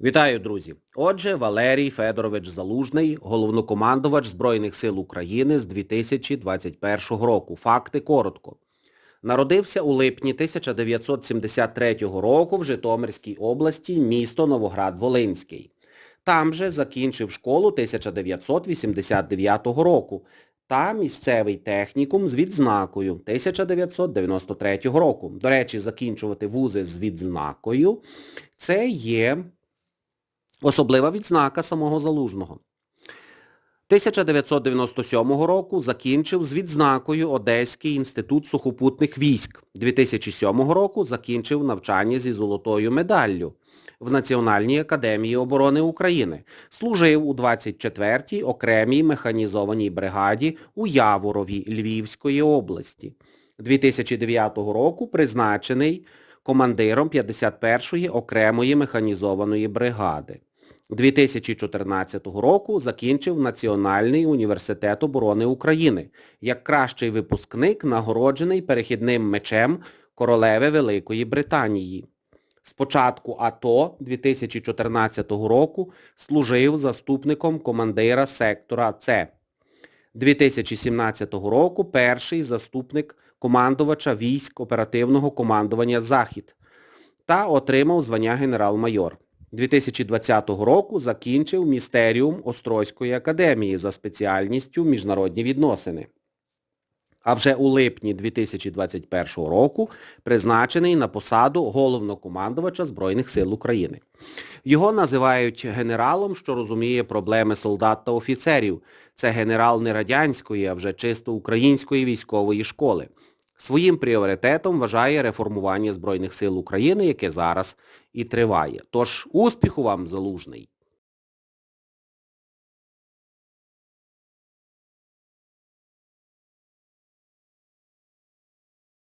Вітаю, друзі! Отже, Валерій Федорович Залужний, головнокомандувач Збройних сил України з 2021 року. Факти коротко. Народився у липні 1973 року в Житомирській області, місто Новоград-Волинський. Там же закінчив школу 1989 року та місцевий технікум з відзнакою 1993 року. До речі, закінчувати вузи з відзнакою – це є Особлива відзнака самого Залужного. 1997 року закінчив з відзнакою Одеський інститут сухопутних військ. 2007 року закінчив навчання зі золотою медаллю в Національній академії оборони України. Служив у 24-й окремій механізованій бригаді у Яворові Львівської області. 2009 року призначений командиром 51-ї окремої механізованої бригади. 2014 року закінчив Національний університет оборони України як кращий випускник, нагороджений перехідним мечем королеви Великої Британії. З початку АТО 2014 року служив заступником командира сектора С. 2017 року перший заступник командувача військ оперативного командування «Захід» та отримав звання генерал-майор. 2020 року закінчив Містеріум Острозької академії за спеціальністю міжнародні відносини. А вже у липні 2021 року призначений на посаду головнокомандувача Збройних сил України. Його називають генералом, що розуміє проблеми солдат та офіцерів. Це генерал не радянської, а вже чисто української військової школи. Своїм пріоритетом вважає реформування Збройних сил України, яке зараз і триває. Тож успіху вам, Залужний!